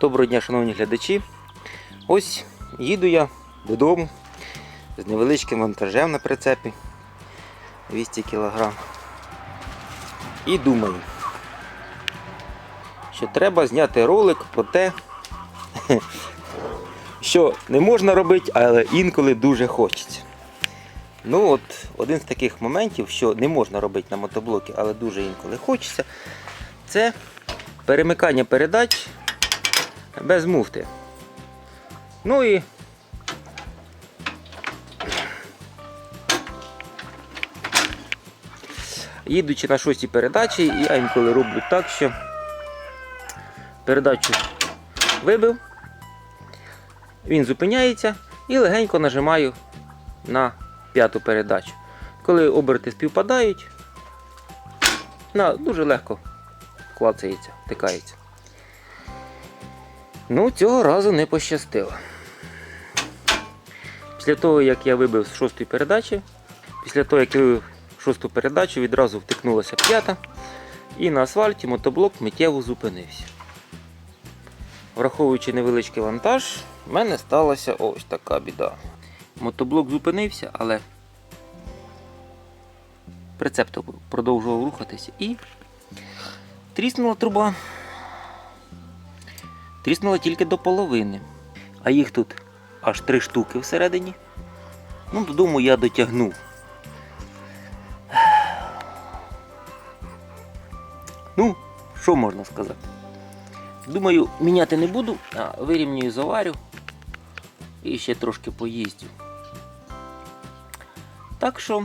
Доброго дня, шановні глядачі. Ось їду я додому з невеличким вантажем на прицепі 200 кг. І думаю, що треба зняти ролик про те, що не можна робити, але інколи дуже хочеться. Ну от, один з таких моментів, що не можна робити на мотоблокі, але дуже інколи хочеться, це перемикання передач без муфти. Ну і їдучи на шостій передачі, я інколи роблю так, що передачу вибив, він зупиняється і легенько нажимаю на п'яту передачу. Коли оберти співпадають, на, дуже легко клацається, втикається. Ну, цього разу не пощастило. Після того, як я вибив з шостої передачі, після того, як я вибив шосту передачу, відразу втикнулася п'ята, і на асфальті мотоблок миттєво зупинився. Враховуючи невеличкий вантаж, в мене сталася ось така біда. Мотоблок зупинився, але прицеп продовжував рухатися і тріснула труба. Тріснула тільки до половини. А їх тут аж три штуки всередині. Ну, додому я дотягнув. Ну, що можна сказати? Думаю, міняти не буду, а вирівнюю заварю і ще трошки поїздю. Так що,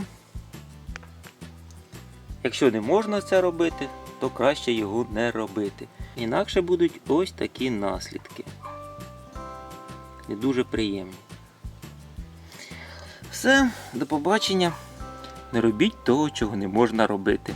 якщо не можна це робити, то краще його не робити. Інакше будуть ось такі наслідки. Не дуже приємні. Все, до побачення. Не робіть того, чого не можна робити.